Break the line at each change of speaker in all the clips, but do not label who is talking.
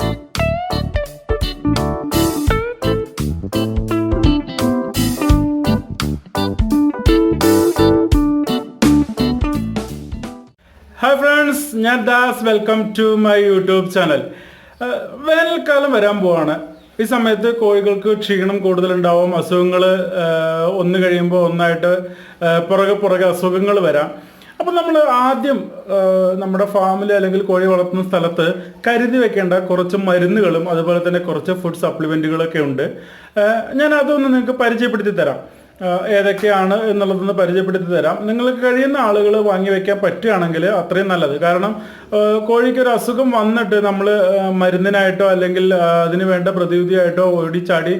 Hi friends ഞാൻ Das. Welcome to my YouTube channel വേനൽക്കാലം വരാൻ പോവാണ്. ഈ സമയത്ത് കോഴികൾക്ക് ക്ഷീണം കൂടുതലുണ്ടാവും അസുഖങ്ങൾ ഒന്ന് കഴിയുമ്പോൾ ഒന്നായിട്ട് പുറകെ പുറകെ അസുഖങ്ങൾ വരാം. അപ്പം നമ്മൾ ആദ്യം നമ്മുടെ ഫാമിൽ അല്ലെങ്കിൽ കോഴി വളർത്തുന്ന സ്ഥലത്ത് കരുതി വെക്കേണ്ട കുറച്ച് മരുന്നുകളും അതുപോലെ തന്നെ കുറച്ച് ഫുഡ് സപ്ലിമെന്റുകളൊക്കെ ഉണ്ട്. ഞാൻ അതൊന്ന് നിങ്ങൾക്ക് പരിചയപ്പെടുത്തി തരാം. ഏതൊക്കെയാണ് എന്നുള്ളതൊന്ന് പരിചയപ്പെടുത്തി തരാം. നിങ്ങൾക്ക് കഴിയുന്ന ആളുകൾ വാങ്ങി വെക്കാൻ പറ്റുകയാണെങ്കിൽ അത്രയും നല്ലത്. കാരണം കോഴിക്ക് ഒരു അസുഖം വന്നിട്ട് നമ്മൾ മരുന്നിനായിട്ടോ അല്ലെങ്കിൽ അതിന് വേണ്ട പ്രതിവിധിയായിട്ടോ ഓടിച്ചാടി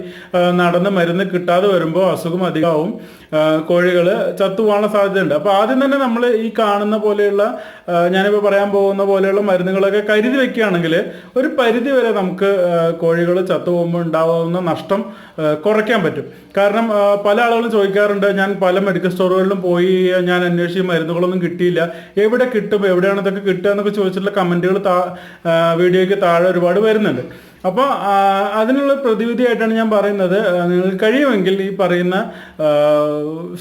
നടന്ന് മരുന്ന് കിട്ടാതെ വരുമ്പോൾ അസുഖം അധികമാവും. കോഴികൾ ചത്തുപോകാനുള്ള സാധ്യതയുണ്ട്. അപ്പോൾ ആദ്യം തന്നെ നമ്മൾ ഈ കാണുന്ന പോലെയുള്ള ഞാനിപ്പോൾ പറയാൻ പോകുന്ന പോലെയുള്ള മരുന്നുകളൊക്കെ കരുതി വെക്കുകയാണെങ്കിൽ ഒരു പരിധി വരെ നമുക്ക് കോഴികൾ ചത്തുപോകുമ്പോൾ ഉണ്ടാവുന്ന നഷ്ടം കുറയ്ക്കാൻ പറ്റും. കാരണം പല ആളുകളും ചോദിക്കാറുണ്ട് ഞാൻ പല മെഡിക്കൽ സ്റ്റോറുകളിലും പോയി ഞാൻ അന്വേഷിച്ച് മരുന്നുകളൊന്നും കിട്ടിയില്ല. എവിടെ കിട്ടും? എവിടെയാണ് ഇതൊക്കെ കിട്ടുക? എന്നൊക്കെ ചോദിച്ചിട്ടുള്ള കമന്റുകൾ താ വീഡിയോയ്ക്ക് താഴെ ഒരുപാട് വരുന്നുണ്ട്. അപ്പോൾ അതിനുള്ള പ്രതിവിധിയായിട്ടാണ് ഞാൻ പറയുന്നത്. നിങ്ങൾ കഴിയുമെങ്കിൽ ഈ പറയുന്ന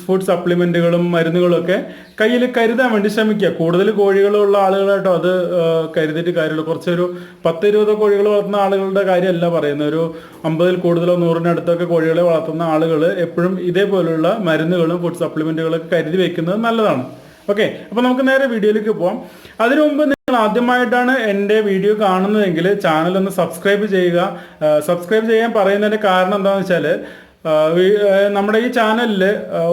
ഫുഡ് സപ്ലിമെന്റുകളും മരുന്നുകളൊക്കെ കയ്യിൽ കരുതാൻ വേണ്ടി ശ്രമിക്കുക. കൂടുതൽ കോഴികളുള്ള ആളുകളായിട്ടോ അത് കരുതിയിട്ട് കാര്യമുള്ളൂ. കുറച്ചൊരു പത്ത് ഇരുപതോ കോഴികൾ വളർത്തുന്ന ആളുകളുടെ കാര്യമല്ല പറയുന്നത്. ഒരു അമ്പതിൽ കൂടുതലോ നൂറിനടുത്തൊക്കെ കോഴികളെ വളർത്തുന്ന ആളുകൾ എപ്പോഴും ഇതേപോലുള്ള മരുന്നുകളും ഫുഡ് സപ്ലിമെന്റുകളൊക്കെ കരുതി വയ്ക്കുന്നത് നല്ലതാണ്. ഓക്കെ അപ്പോൾ നമുക്ക് നേരെ വീഡിയോയിലേക്ക് പോവാം. അതിനു മുമ്പ് നിങ്ങൾ ആദ്യമായിട്ടാണ് എന്റെ വീഡിയോ കാണുന്നതെങ്കിൽ ചാനൽ ഒന്ന് സബ്സ്ക്രൈബ് ചെയ്യുക. സബ്സ്ക്രൈബ് ചെയ്യാൻ പറയുന്നതിന്റെ കാരണം എന്താണെന്ന് വെച്ചാൽ നമ്മുടെ ഈ ചാനലിൽ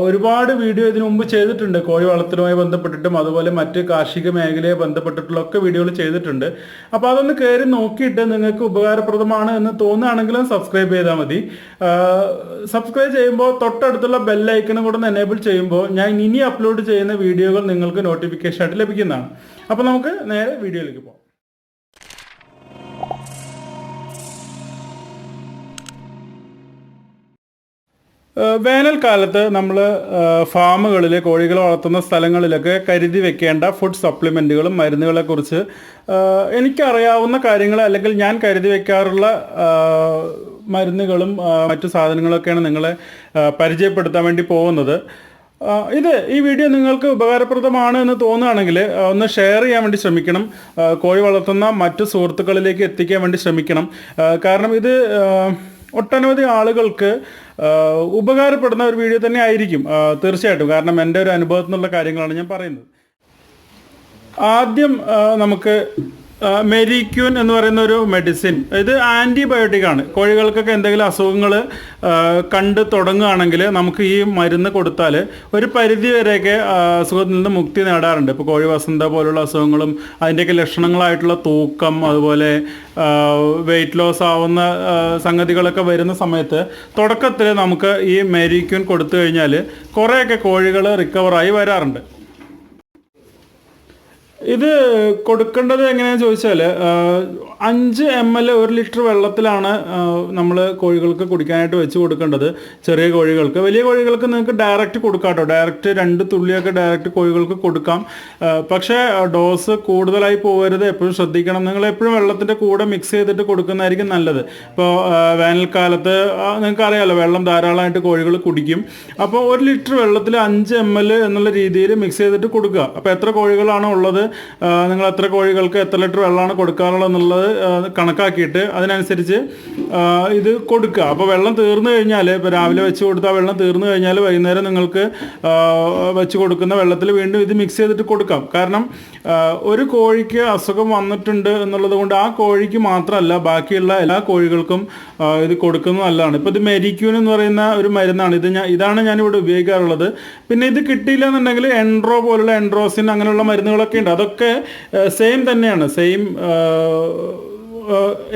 ഒരുപാട് വീഡിയോ ഇതിനു മുമ്പ് ചെയ്തിട്ടുണ്ട്. കോഴി വളർത്തലുമായി ബന്ധപ്പെട്ടിട്ടും അതുപോലെ മറ്റ് കാർഷിക മേഖലയെ ബന്ധപ്പെട്ടിട്ടുള്ള ഒക്കെ വീഡിയോകൾ ചെയ്തിട്ടുണ്ട്. അപ്പോൾ അതൊന്ന് കയറി നോക്കിയിട്ട് നിങ്ങൾക്ക് ഉപകാരപ്രദമാണ് എന്ന് തോന്നുകയാണെങ്കിലും സബ്സ്ക്രൈബ് ചെയ്താൽ മതി. സബ്സ്ക്രൈബ് ചെയ്യുമ്പോൾ തൊട്ടടുത്തുള്ള ബെല്ലൈക്കണും കൂടെ ഒന്ന് എനേബിൾ ചെയ്യുമ്പോൾ ഞാൻ ഇനി അപ്ലോഡ് ചെയ്യുന്ന വീഡിയോകൾ നിങ്ങൾക്ക് നോട്ടിഫിക്കേഷൻ ആയിട്ട് ലഭിക്കുന്നതാണ്. അപ്പോൾ നമുക്ക് നേരെ വീഡിയോയിലേക്ക് പോകാം. വേനൽക്കാലത്ത് നമ്മൾ ഫാമുകളിൽ കോഴികൾ വളർത്തുന്ന സ്ഥലങ്ങളിലൊക്കെ കരുതി വെക്കേണ്ട ഫുഡ് സപ്ലിമെന്റുകളും മരുന്നുകളെ കുറിച്ച് എനിക്കറിയാവുന്ന കാര്യങ്ങൾ അല്ലെങ്കിൽ ഞാൻ കരുതി വെക്കാറുള്ള മരുന്നുകളും മറ്റു സാധനങ്ങളൊക്കെയാണ് നിങ്ങളെ പരിചയപ്പെടുത്താൻ വേണ്ടി പോകുന്നത്. ഇത് ഈ വീഡിയോ നിങ്ങൾക്ക് ഉപകാരപ്രദമാണ് എന്ന് തോന്നുകയാണെങ്കിൽ ഒന്ന് ഷെയർ ചെയ്യാൻ വേണ്ടി ശ്രമിക്കണം. കോഴി വളർത്തുന്ന മറ്റു സുഹൃത്തുക്കളിലേക്ക് എത്തിക്കാൻ വേണ്ടി ശ്രമിക്കണം. കാരണം ഇത് ഒട്ടനവധി ആളുകൾക്ക് ഉപകാരപ്പെടുന്ന ഒരു വീഡിയോ തന്നെ ആയിരിക്കും. തീർച്ചയായിട്ടും. കാരണം എന്റെ ഒരു അനുഭവത്തിൽ നിന്നുള്ള കാര്യങ്ങളാണ് ഞാൻ പറയുന്നത്. ആദ്യം നമുക്ക് മെരിക്യൂൻ എന്ന് പറയുന്ന ഒരു മെഡിസിൻ ഇത് ആന്റിബയോട്ടിക് ആണ്. കോഴികൾക്കൊക്കെ എന്തെങ്കിലും അസുഖങ്ങൾ കണ്ട് തുടങ്ങുകയാണെങ്കിൽ നമുക്ക് ഈ മരുന്ന് കൊടുത്താൽ ഒരു പരിധി വരെയൊക്കെ അസുഖത്തിൽ നിന്ന് മുക്തി നേടാറുണ്ട്. ഇപ്പോൾ കോഴി വസന്ത പോലുള്ള അസുഖങ്ങളും അതിന്റെയൊക്കെ ലക്ഷണങ്ങളായിട്ടുള്ള തൂക്കം അതുപോലെ വെയിറ്റ് ലോസ് ആവുന്ന സംഗതികളൊക്കെ വരുന്ന സമയത്ത് തുടക്കത്തിൽ നമുക്ക് ഈ മെരിക്യൂൻ കൊടുത്തു കഴിഞ്ഞാൽ കുറേയൊക്കെ കോഴികൾ റിക്കവറായി വരാറുണ്ട്. ഇത് കൊടുക്കേണ്ടത് എങ്ങനെയാണെന്ന് ചോദിച്ചാൽ അഞ്ച് എം എൽ ഒരു ലിറ്റർ വെള്ളത്തിലാണ് നമ്മൾ കോഴികൾക്ക് കുടിക്കാനായിട്ട് വെച്ച് കൊടുക്കേണ്ടത് ചെറിയ കോഴികൾക്ക്. വലിയ കോഴികൾക്ക് നിങ്ങൾക്ക് ഡയറക്റ്റ് കൊടുക്കാം കേട്ടോ. ഡയറക്റ്റ് രണ്ട് തുള്ളിയൊക്കെ ഡയറക്റ്റ് കോഴികൾക്ക് കൊടുക്കാം. പക്ഷേ ഡോസ് കൂടുതലായി പോകരുത്. എപ്പോഴും ശ്രദ്ധിക്കണം. നിങ്ങൾ എപ്പോഴും വെള്ളത്തിന്റെ കൂടെ മിക്സ് ചെയ്തിട്ട് കൊടുക്കുന്നതായിരിക്കും നല്ലത്. ഇപ്പോൾ വേനൽക്കാലത്ത് നിങ്ങൾക്കറിയാമല്ലോ വെള്ളം ധാരാളമായിട്ട് കോഴികൾ കുടിക്കും. അപ്പോൾ ഒരു ലിറ്റർ വെള്ളത്തിൽ അഞ്ച് എം എന്നുള്ള രീതിയിൽ മിക്സ് ചെയ്തിട്ട് കൊടുക്കുക. അപ്പോൾ എത്ര കോഴികളാണോ ഉള്ളത്? നിങ്ങൾ എത്ര കോഴികൾക്ക് എത്ര ലിറ്റർ വെള്ളമാണ് കൊടുക്കാറുള്ളത് എന്നുള്ളത് കണക്കാക്കിയിട്ട് അതിനനുസരിച്ച് ഇത് കൊടുക്കുക. അപ്പോൾ വെള്ളം തീർന്നു കഴിഞ്ഞാൽ ഇപ്പോൾ രാവിലെ വെച്ച് കൊടുത്താൽ വെള്ളം തീർന്നു കഴിഞ്ഞാൽ വൈകുന്നേരം നിങ്ങൾക്ക് വെച്ച് കൊടുക്കുന്ന വെള്ളത്തിൽ വീണ്ടും ഇത് മിക്സ് ചെയ്തിട്ട് കൊടുക്കാം. കാരണം ഒരു കോഴിക്ക് അസുഖം വന്നിട്ടുണ്ട് എന്നുള്ളത് കൊണ്ട് ആ കോഴിക്ക് മാത്രമല്ല ബാക്കിയുള്ള എല്ലാ കോഴികൾക്കും ഇത് കൊടുക്കുന്നത് നല്ലതാണ്. ഇപ്പോൾ ഇത് മെരിക്യൂൻ എന്ന് പറയുന്ന ഒരു മരുന്നാണ്. ഇത് ഞാൻ ഇതാണ് ഞാനിവിടെ ഉപയോഗിക്കാറുള്ളത്. പിന്നെ ഇത് കിട്ടിയില്ല എന്നുണ്ടെങ്കിൽ എൻഡ്രോ പോലുള്ള എൻഡ്രോസിൻ അങ്ങനെയുള്ള മരുന്നുകളൊക്കെ ഉണ്ട്. അതൊക്കെ സെയിം തന്നെയാണ്. സെയിം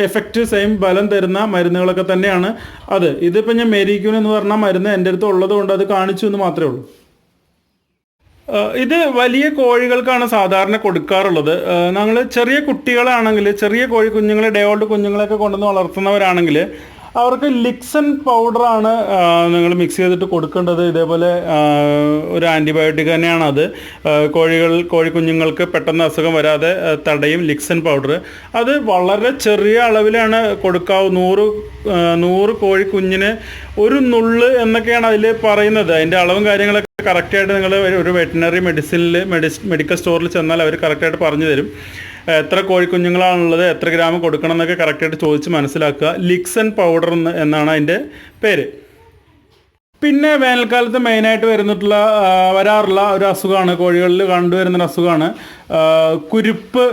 എഫക്റ്റ് സെയിം ബലം തരുന്ന മരുന്നുകളൊക്കെ തന്നെയാണ് അത്. ഇതിപ്പോൾ ഞാൻ മെരിക്യൂൻ എന്ന് പറഞ്ഞാൽ മരുന്ന് എന്റെ അടുത്ത് ഉള്ളത് കൊണ്ട് അത് കാണിച്ചു എന്ന് മാത്രമേ ഉള്ളൂ. ഇത് വലിയ കോഴികൾക്കാണ് സാധാരണ കൊടുക്കാറുള്ളത്. ഞങ്ങൾ ചെറിയ കുട്ടികളാണെങ്കിൽ ചെറിയ കോഴി കുഞ്ഞുങ്ങളെ ഡേ ഓൾഡ് കുഞ്ഞുങ്ങളെയൊക്കെ കൊണ്ടുവന്ന് വളർത്തുന്നവരാണെങ്കിൽ അവർക്ക് ലിക്സൺ പൗഡറാണ് നിങ്ങൾ മിക്സ് ചെയ്തിട്ട് കൊടുക്കേണ്ടത്. ഇതേപോലെ ഒരു ആന്റിബയോട്ടിക് തന്നെയാണ് അത്. കോഴികൾ കോഴിക്കുഞ്ഞുങ്ങൾക്ക് പെട്ടെന്ന് അസുഖം വരാതെ തടയും ലിക്സൺ പൗഡർ അത് വളരെ ചെറിയ അളവിലാണ് കൊടുക്കാവൂ. നൂറ് നൂറ് കോഴിക്കുഞ്ഞിന് ഒരു നുള്ള് എന്നൊക്കെയാണ് അതിൽ പറയുന്നത്. അതിന്റെ അളവും കാര്യങ്ങളൊക്കെ കറക്റ്റായിട്ട് നിങ്ങൾ ഒരു വെറ്റിനറി മെഡിസിനിൽ മെഡിസ് മെഡിക്കൽ സ്റ്റോറിൽ ചെന്നാൽ അവർ കറക്റ്റായിട്ട് പറഞ്ഞു തരും. എത്ര കോഴിക്കുഞ്ഞുങ്ങളാണുള്ളത് എത്ര ഗ്രാം കൊടുക്കണം എന്നൊക്കെ കറക്റ്റായിട്ട് ചോദിച്ച് മനസ്സിലാക്കുക. ലിക്സൺ പൗഡർ എന്നാണ് അതിന്റെ പേര്. പിന്നെ വേനൽക്കാലത്ത് മെയിനായിട്ട് വരുന്നിട്ടുള്ള വരാറുള്ള ഒരു അസുഖമാണ് കോഴികളിൽ കണ്ടുവരുന്നൊരു അസുഖമാണ്. കുരുപ്പ്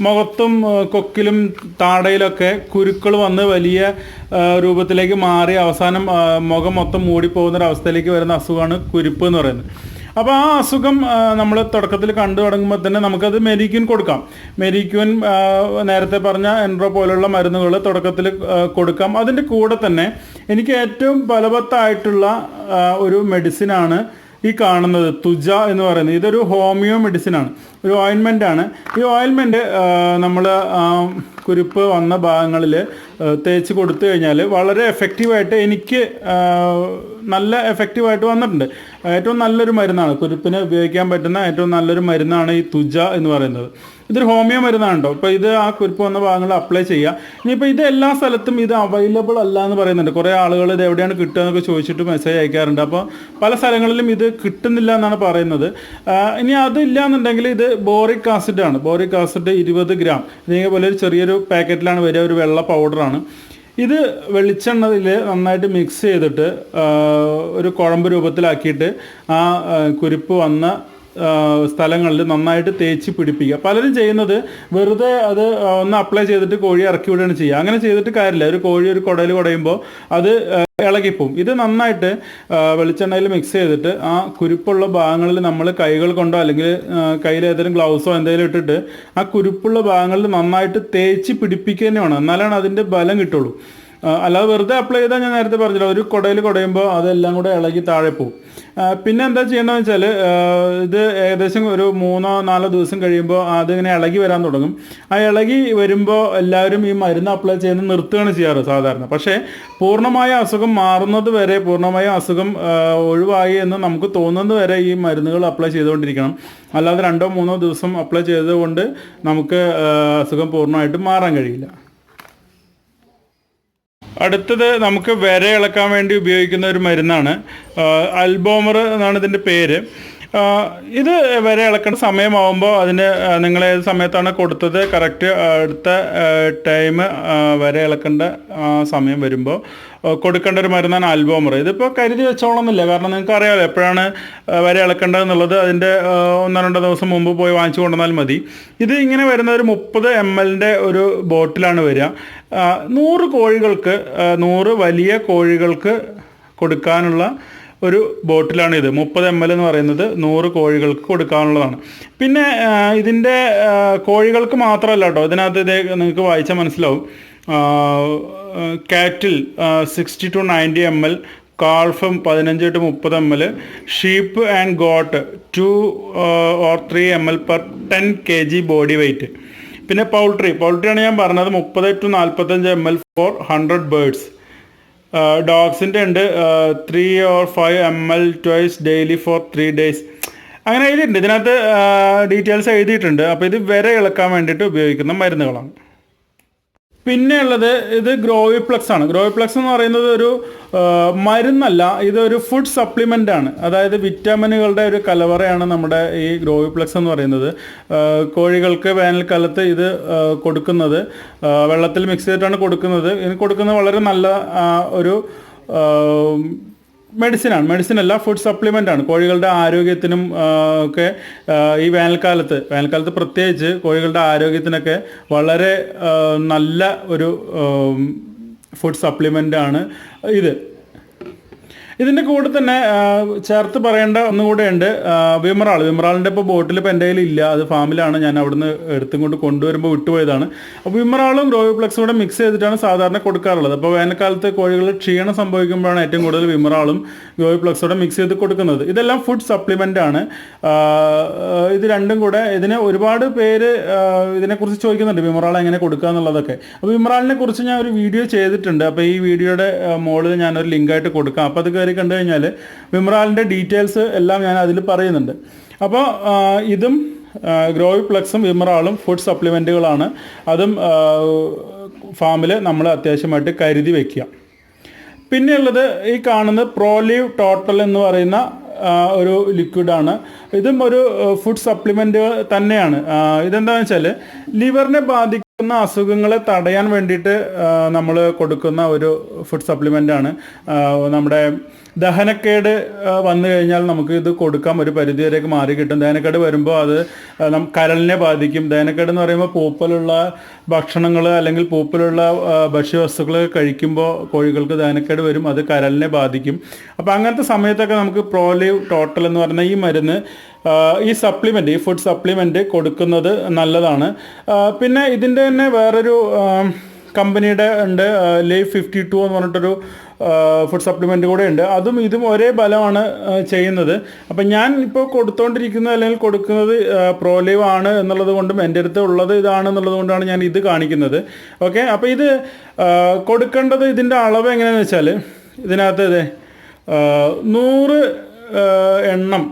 മുഖത്തും കൊക്കിലും താടയിലൊക്കെ കുരുക്കൾ വന്ന് വലിയ രൂപത്തിലേക്ക് മാറി അവസാനം മുഖം മൊത്തം മൂടിപ്പോകുന്നൊരവസ്ഥയിലേക്ക് വരുന്ന അസുഖമാണ് കുരുപ്പ് എന്ന് പറയുന്നത്. അപ്പോൾ ആ അസുഖം നമ്മൾ തുടക്കത്തിൽ കണ്ടു തുടങ്ങുമ്പോൾ തന്നെ നമുക്കത് മെരിക്യൂൻ കൊടുക്കാം. മെരിക്യൂൻ നേരത്തെ പറഞ്ഞ എൻട്രോ പോലുള്ള മരുന്നുകൾ തുടക്കത്തിൽ കൊടുക്കാം. അതിന്റെ കൂടെ തന്നെ എനിക്ക് ഏറ്റവും ഫലവത്തായിട്ടുള്ള ഒരു മെഡിസിനാണ് ഈ കാണുന്നത് തുജ എന്ന് പറയുന്നത്. ഇതൊരു ഹോമിയോ മെഡിസിനാണ് ഒരു ഓയിൻമെന്റ് ആണ്. ഈ ഓയിൻമെന്റ് നമ്മൾ കുരുപ്പ് വന്ന ഭാഗങ്ങളിൽ തേച്ച് കൊടുത്തു കഴിഞ്ഞാൽ വളരെ എഫക്റ്റീവായിട്ട് എനിക്ക് നല്ല എഫക്റ്റീവായിട്ട് വന്നിട്ടുണ്ട്. ഏറ്റവും നല്ലൊരു മരുന്നാണ് കുരുപ്പിന് ഉപയോഗിക്കാൻ പറ്റുന്ന ഏറ്റവും നല്ലൊരു മരുന്നാണ് ഈ തുജ എന്ന് പറയുന്നത്. ഇതൊരു ഹോമിയോ മരുന്നാണ് കേട്ടോ അപ്പോൾ ഇത് ആ കുരുപ്പ് വന്ന ഭാഗങ്ങൾ അപ്ലൈ ചെയ്യുക ഇനിയിപ്പോൾ ഇത് എല്ലാ സ്ഥലത്തും ഇത് അവൈലബിൾ അല്ല എന്ന് പറയുന്നുണ്ട്. കുറേ ആളുകൾ ഇത് എവിടെയാണ് കിട്ടുക എന്നൊക്കെ ചോദിച്ചിട്ട് മെസ്സേജ് അയക്കാറുണ്ട്. അപ്പോൾ പല സ്ഥലങ്ങളിലും ഇത് കിട്ടുന്നില്ല എന്നാണ് പറയുന്നത്. ഇനി അതില്ല എന്നുണ്ടെങ്കിൽ ഇത് ബോറിക് ആസിഡാണ്. ബോറിക് ആസിഡ് ഇരുപത് ഗ്രാം. ഇതേപോലെ ഒരു ചെറിയൊരു പാക്കറ്റിലാണ് വരിക. ഒരു വെള്ള പൗഡറാണ് ഇത് വെളിച്ചെണ്ണയിൽ നന്നായിട്ട് മിക്സ് ചെയ്തിട്ട് ഒരു കുഴമ്പ് രൂപത്തിലാക്കിയിട്ട് ആ, കുരുപ്പ് വന്ന സ്ഥലങ്ങളിൽ നന്നായിട്ട് തേച്ച് പിടിപ്പിക്കുക. പലരും ചെയ്യുന്നത് വെറുതെ അത് ഒന്ന് അപ്ലൈ ചെയ്തിട്ട് കോഴി ഇറക്കി വിടുകയാണ് ചെയ്യുക. അങ്ങനെ ചെയ്തിട്ട് കാര്യമില്ല. ഒരു കോഴി ഒരു കുടയിൽ കുടയുമ്പോൾ അത് ഇളകിപ്പോവും. ഇത് നന്നായിട്ട് വെളിച്ചെണ്ണയിൽ മിക്സ് ചെയ്തിട്ട് ആ കുരുപ്പുള്ള ഭാഗങ്ങളിൽ നമ്മൾ കൈകൾ കൊണ്ടോ അല്ലെങ്കിൽ കയ്യിൽ ഏതെങ്കിലും ഗ്ലൗസോ എന്തെങ്കിലും ഇട്ടിട്ട് ആ കുരുപ്പുള്ള ഭാഗങ്ങളിൽ നന്നായിട്ട് തേച്ച് പിടിപ്പിക്കുക തന്നെ വേണം എന്നാലാണ് അതിന്റെ ബലം കിട്ടുള്ളൂ. അല്ലാതെ വെറുതെ അപ്ലൈ ചെയ്താൽ ഞാൻ നേരത്തെ പറഞ്ഞില്ല. ഒരു കുടയിൽ കുടയുമ്പോൾ അതെല്ലാം കൂടെ ഇളകി താഴെ പോകും പിന്നെ എന്താ ചെയ്യേണ്ടതെന്ന് വെച്ചാൽ ഇത് ഏകദേശം ഒരു മൂന്നോ നാലോ ദിവസം കഴിയുമ്പോൾ അതിങ്ങനെ ഇളകി വരാൻ തുടങ്ങും. ആ ഇളകി വരുമ്പോൾ എല്ലാവരും ഈ മരുന്ന് അപ്ലൈ ചെയ്യുന്നത് നിർത്തുകയാണ് ചെയ്യാറ് സാധാരണ. പക്ഷേ പൂർണമായ അസുഖം മാറുന്നത് വരെ പൂർണമായ അസുഖം ഒഴിവായി എന്ന് നമുക്ക് തോന്നുന്നത് വരെ ഈ മരുന്നുകൾ അപ്ലൈ ചെയ്തുകൊണ്ടിരിക്കണം. അല്ലാതെ രണ്ടോ മൂന്നോ ദിവസം അപ്ലൈ ചെയ്തതുകൊണ്ട് നമുക്ക് അസുഖം പൂർണമായിട്ടും മാറാൻ കഴിയില്ല. അടുത്തത് നമുക്ക് വിര ഇളക്കാൻ വേണ്ടി ഉപയോഗിക്കുന്ന ഒരു മരുന്നാണ് അൽബോമർ എന്നാണ് ഇതിന്റെ പേര്. ഇത് വരെ ഇളക്കുന്ന സമയമാവുമ്പോൾ അതിന് നിങ്ങൾ ഏത് സമയത്താണ് കൊടുത്തത്? കറക്റ്റ് അടുത്ത ടൈം വരെ ഇളക്കേണ്ട സമയം വരുമ്പോൾ കൊടുക്കേണ്ട ഒരു മരുന്നാണ് അൽബോമർ. ഇതിപ്പോൾ കരുതി വെച്ചോളന്നില്ല കാരണം നിങ്ങൾക്ക് അറിയാമല്ലോ എപ്പോഴാണ് വരെ ഇളക്കേണ്ടതെന്നുള്ളത് അതിന്റെ ഒന്നോ രണ്ടോ ദിവസം മുമ്പ് പോയി വാങ്ങിച്ചു കൊണ്ടുവന്നാൽ മതി. ഇത് ഇങ്ങനെ വരുന്ന ഒരു മുപ്പത് എം എല്ലിന്റെ ഒരു ബോട്ടിലാണ് വരിക. നൂറ് കോഴികൾക്ക് നൂറ് വലിയ കോഴികൾക്ക് കൊടുക്കാനുള്ള ഒരു ബോട്ടിലാണ് ഇത്. മുപ്പത് എം എൽ എന്ന് പറയുന്നത് നൂറ് കോഴികൾക്ക് കൊടുക്കാനുള്ളതാണ്. പിന്നെ ഇതിന്റെ കോഴികൾക്ക് മാത്രമല്ല കേട്ടോ ഇതിനകത്ത് ഇത് നിങ്ങൾക്ക് വായിച്ചാൽ മനസ്സിലാവും. Cattle sixty to ninety M L കാൾഫം പതിനഞ്ച് ടു മുപ്പത് M L sheep and goat two or three M L per ten K G body weight പിന്നെ പൗൾട്രി പൗൾട്രിയാണ് ഞാൻ പറഞ്ഞത് മുപ്പത് ടു നാൽപ്പത്തഞ്ച് M L four hundred birds ഡോഗ്സിന്റെ ഉണ്ട്. Three or five M L twice daily for three days അങ്ങനെ എഴുതിയിട്ടുണ്ട്. ഇതിനകത്ത് ഡീറ്റെയിൽസ് എഴുതിയിട്ടുണ്ട്. അപ്പോൾ ഇത് വരെ ഇളക്കാൻ വേണ്ടിയിട്ട് ഉപയോഗിക്കുന്ന മരുന്നുകളാണ്. പിന്നെ ഉള്ളത് ഇത് ഗ്രോവിപ്ലക്സ് ആണ്. ഗ്രോവിപ്ലക്സ് എന്ന് പറയുന്നത് ഒരു മരുന്നല്ല ഇതൊരു ഫുഡ് സപ്ലിമെന്റ് ആണ്. അതായത് വിറ്റാമിനുകളുടെ ഒരു കലവറയാണ് നമ്മുടെ ഈ ഗ്രോവിപ്ലക്സ് എന്ന് പറയുന്നത്. കോഴികൾക്ക് വേനൽക്കാലത്ത് ഇത് കൊടുക്കുന്നത് വെള്ളത്തിൽ മിക്സ് ചെയ്തിട്ടാണ് കൊടുക്കുന്നത്. ഇത് കൊടുക്കുന്നത് വളരെ നല്ല ഒരു മെഡിസിനാണ് മെഡിസിൻ അല്ല ഫുഡ് സപ്ലിമെന്റ് ആണ്. കോഴികളുടെ ആരോഗ്യത്തിനും ഒക്കെ ഈ വേനൽക്കാലത്ത് വേനൽക്കാലത്ത് പ്രത്യേകിച്ച് കോഴികളുടെ ആരോഗ്യത്തിനൊക്കെ വളരെ നല്ല ഒരു ഫുഡ് സപ്ലിമെന്റ് ആണ് ഇത്. ഇതിന്റെ കൂടെ തന്നെ ചേർത്ത് പറയേണ്ട ഒന്നുകൂടെ ഉണ്ട്. വിമറാൾ. വിമറാളിന്റെ ഇപ്പോൾ ബോട്ടിൽ ഇപ്പോൾ എന്റെ കയ്യിൽ ഇല്ല അത് ഫാമിലാണ് ഞാൻ അവിടുന്ന് എടുത്തും കൊണ്ട് കൊണ്ടുവരുമ്പോൾ വിട്ടുപോയതാണ്. അപ്പോൾ വിമറാളും ഗ്രോവിപ്ലക്സും കൂടെ മിക്സ് ചെയ്തിട്ടാണ് സാധാരണ കൊടുക്കാറുള്ളത്. അപ്പോൾ വേനൽക്കാലത്ത് കോഴികൾ ക്ഷീണം സംഭവിക്കുമ്പോഴാണ് ഏറ്റവും കൂടുതൽ വിമറാളും ഗ്രോവിപ്ലക്സോടെ മിക്സ് ചെയ്ത് കൊടുക്കുന്നത്. ഇതെല്ലാം ഫുഡ് സപ്ലിമെന്റ് ആണ്. ഇത് രണ്ടും കൂടെ ഇതിന് ഒരുപാട് പേര് ഇതിനെക്കുറിച്ച് ചോദിക്കുന്നുണ്ട്. വിമറാൾ എങ്ങനെ കൊടുക്കുക എന്നുള്ളതൊക്കെ. അപ്പോൾ വിമറാളിനെ കുറിച്ച് ഞാൻ ഒരു വീഡിയോ ചെയ്തിട്ടുണ്ട്. അപ്പോൾ ഈ വീഡിയോയുടെ മോളിൽ ഞാനൊരു ലിങ്കായിട്ട് കൊടുക്കാം. അപ്പോൾ അത് കയറി കണ്ടു കഴിഞ്ഞാൽ വിമ്രാലിന്റെ ഡീറ്റെയിൽസ് എല്ലാം ഞാൻ അതിൽ പറയുന്നുണ്ട്. അപ്പോൾ ഇതും ഗ്രോവി പ്ലക്സും വിമറാളും ഫുഡ് സപ്ലിമെന്റുകളാണ് അതും ഫാമിൽ നമ്മൾ അത്യാവശ്യമായിട്ട് കരുതി വയ്ക്കുക പിന്നെയുള്ളത് ഈ കാണുന്ന പ്രോലീവ് ടോട്ടൽ എന്ന് പറയുന്ന ഒരു ലിക്വിഡാണ് ഇതും ഒരു ഫുഡ് സപ്ലിമെന്റ് തന്നെയാണ്. ഇതെന്താണെന്ന് വെച്ചാൽ ലിവറിനെ ബാധിക്കുന്ന അസുഖങ്ങളെ തടയാൻ വേണ്ടിയിട്ട് നമ്മൾ കൊടുക്കുന്ന ഒരു ഫുഡ് സപ്ലിമെന്റാണ് നമ്മുടെ ദഹനക്കേട് വന്നു കഴിഞ്ഞാൽ നമുക്ക് ഇത് കൊടുക്കാം. ഒരു പരിധി വരെയൊക്കെ മാറി കിട്ടും. ദഹനക്കേട് വരുമ്പോൾ അത് കരളിനെ ബാധിക്കും. ദഹനക്കേട് എന്ന് പറയുമ്പോൾ പൂപ്പലുള്ള ഭക്ഷണങ്ങൾ അല്ലെങ്കിൽ പൂപ്പലുള്ള ഭക്ഷ്യവസ്തുക്കൾ കഴിക്കുമ്പോൾ കോഴികൾക്ക് ദഹനക്കേട് വരും. അത് കരളിനെ ബാധിക്കും. അപ്പോൾ അങ്ങനത്തെ സമയത്തൊക്കെ നമുക്ക് പ്രോലീവ് ടോട്ടൽ എന്ന് പറഞ്ഞ ഈ മരുന്ന് ഈ സപ്ലിമെന്റ് ഈ ഫുഡ് സപ്ലിമെന്റ് കൊടുക്കുന്നത് നല്ലതാണ്. പിന്നെ ഇതിന്റെ തന്നെ വേറൊരു കമ്പനിയുടെ ഉണ്ട് ലൈഫ് ഫിഫ്റ്റി ടു എന്ന് പറഞ്ഞിട്ടൊരു ഫുഡ് സപ്ലിമെന്റ് കൂടെ ഉണ്ട്. അതും ഇതും ഒരേ ബലമാണ് ചെയ്യുന്നത്. അപ്പം ഞാൻ ഇപ്പോൾ കൊടുത്തുകൊണ്ടിരിക്കുന്നത് അല്ലെങ്കിൽ കൊടുക്കുന്നത് പ്രോലീവ് ആണ് എന്നുള്ളത് കൊണ്ടും എന്റെ അടുത്ത് ഉള്ളത് ഇതാണ് എന്നുള്ളത് കൊണ്ടാണ് ഞാൻ ഇത് കാണിക്കുന്നത്. ഓക്കെ അപ്പോൾ ഇത് കൊടുക്കേണ്ടത് ഇതിന്റെ അളവ് എങ്ങനെയാണെന്ന് വെച്ചാൽ ഇതിനകത്ത് ഇതേ നൂറ് എണ്ണം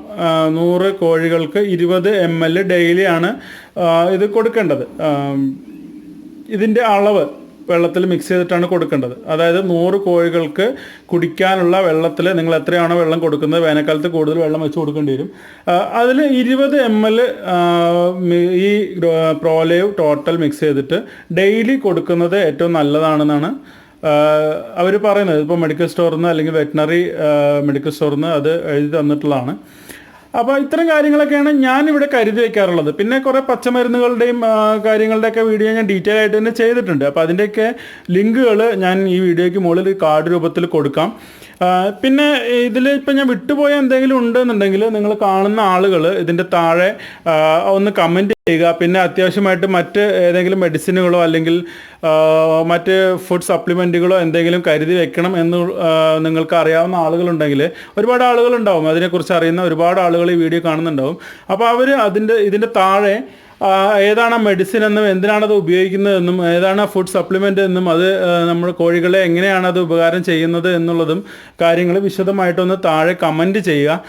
നൂറ് കോഴികൾക്ക് ഇരുപത് എം എൽ ഡെയിലിയാണ് ഇത് കൊടുക്കേണ്ടത്. ഇതിന്റെ അളവ് വെള്ളത്തിൽ മിക്സ് ചെയ്തിട്ടാണ് കൊടുക്കേണ്ടത്. അതായത് നൂറ് കോഴികൾക്ക് കുടിക്കാനുള്ള വെള്ളത്തിൽ നിങ്ങൾ എത്രയാണോ വെള്ളം കൊടുക്കുന്നത് വേനൽക്കാലത്ത് കൂടുതൽ വെള്ളം വെച്ച് കൊടുക്കേണ്ടി വരും. അതിൽ ഇരുപത് എം എൽ ഈ പ്രോലേവ് ടോട്ടൽ മിക്സ് ചെയ്തിട്ട് ഡെയിലി കൊടുക്കുന്നത് ഏറ്റവും നല്ലതാണെന്നാണ് അവർ പറയുന്നത്. ഇപ്പോൾ മെഡിക്കൽ സ്റ്റോറിൽ നിന്ന് അല്ലെങ്കിൽ വെറ്റിനറി മെഡിക്കൽ സ്റ്റോറിൽ നിന്ന് അത് എഴുതി തന്നിട്ടുള്ളതാണ്. അപ്പോൾ ഇത്തരം കാര്യങ്ങളൊക്കെയാണ് ഞാൻ ഇവിടെ കരുതി വെക്കാറുള്ളത് പിന്നെ കുറേ പച്ചമരുന്നുകളുടെയും കാര്യങ്ങളുടെയൊക്കെ വീഡിയോ ഞാൻ ഡീറ്റെയിൽ ആയിട്ട് തന്നെ ചെയ്തിട്ടുണ്ട്. അപ്പോൾ അതിന്റെയൊക്കെ ലിങ്കുകൾ ഞാൻ ഈ വീഡിയോയ്ക്ക് മുകളിൽ കാർഡ് രൂപത്തിൽ കൊടുക്കാം. പിന്നെ ഇതിൽ ഇപ്പം ഞാൻ വിട്ടുപോയ എന്തെങ്കിലും ഉണ്ടെന്നുണ്ടെങ്കിൽ നിങ്ങൾ കാണുന്ന ആളുകൾ ഇതിന്റെ താഴെ ഒന്ന് കമന്റ് ചെയ്യുക. പിന്നെ അത്യാവശ്യമായിട്ട് മറ്റ് ഏതെങ്കിലും മെഡിസിനുകളോ അല്ലെങ്കിൽ മറ്റ് ഫുഡ് സപ്ലിമെന്റുകളോ എന്തെങ്കിലും കരുതി വെക്കണം എന്ന് നിങ്ങൾക്ക് അറിയാവുന്ന ആളുകളുണ്ടെങ്കിൽ ഒരുപാട് ആളുകളുണ്ടാവും. അതിനെക്കുറിച്ച് അറിയുന്ന ഒരുപാട് ആളുകൾ ഈ വീഡിയോ കാണുന്നുണ്ടാവും. അപ്പോൾ അവർ അതിന്റെ ഇതിന്റെ താഴെ ഏതാണ് മെഡിസിൻ എന്നും എന്തിനാണ് അത് ഉപയോഗിക്കുന്നതെന്നും ഏതാണ് ഫുഡ് സപ്ലിമെന്റ് എന്നും അത് നമ്മൾ കോഴികളെ എങ്ങനെയാണ് അത് ഉപകാരം ചെയ്യുന്നത് എന്നുള്ളതും കാര്യങ്ങൾ വിശദമായിട്ടൊന്ന് താഴെ കമന്റ് ചെയ്യുക.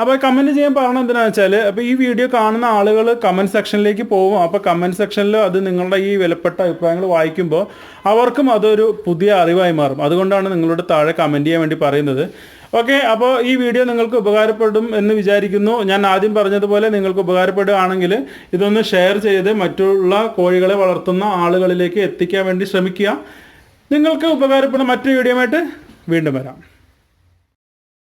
അപ്പോൾ കമന്റ് ചെയ്യാൻ പറഞ്ഞത് എന്തിനാണെന്ന് വെച്ചാൽ അപ്പോൾ ഈ വീഡിയോ കാണുന്ന ആളുകൾ കമന്റ് സെക്ഷനിലേക്ക് പോകും. അപ്പോൾ കമന്റ് സെക്ഷനിൽ അത് നിങ്ങളുടെ ഈ വിലപ്പെട്ട അഭിപ്രായങ്ങൾ വായിക്കുമ്പോൾ അവർക്കും അതൊരു പുതിയ അറിവായി മാറും. അതുകൊണ്ടാണ് നിങ്ങളോട് താഴെ കമന്റ് ചെയ്യാൻ വേണ്ടി പറയുന്നത്. ഓക്കെ അപ്പോൾ ഈ വീഡിയോ നിങ്ങൾക്ക് ഉപകാരപ്പെടും എന്ന് വിചാരിക്കുന്നു. ഞാൻ ആദ്യം പറഞ്ഞതുപോലെ നിങ്ങൾക്ക് ഉപകാരപ്പെടുകയാണെങ്കിൽ ഇതൊന്ന് ഷെയർ ചെയ്ത് മറ്റുള്ള കോഴികളെ വളർത്തുന്ന ആളുകളിലേക്ക് എത്തിക്കാൻ വേണ്ടി ശ്രമിക്കുക. നിങ്ങൾക്ക് ഉപകാരപ്പെടുന്ന മറ്റൊരു വീഡിയോ വീണ്ടും വരാം.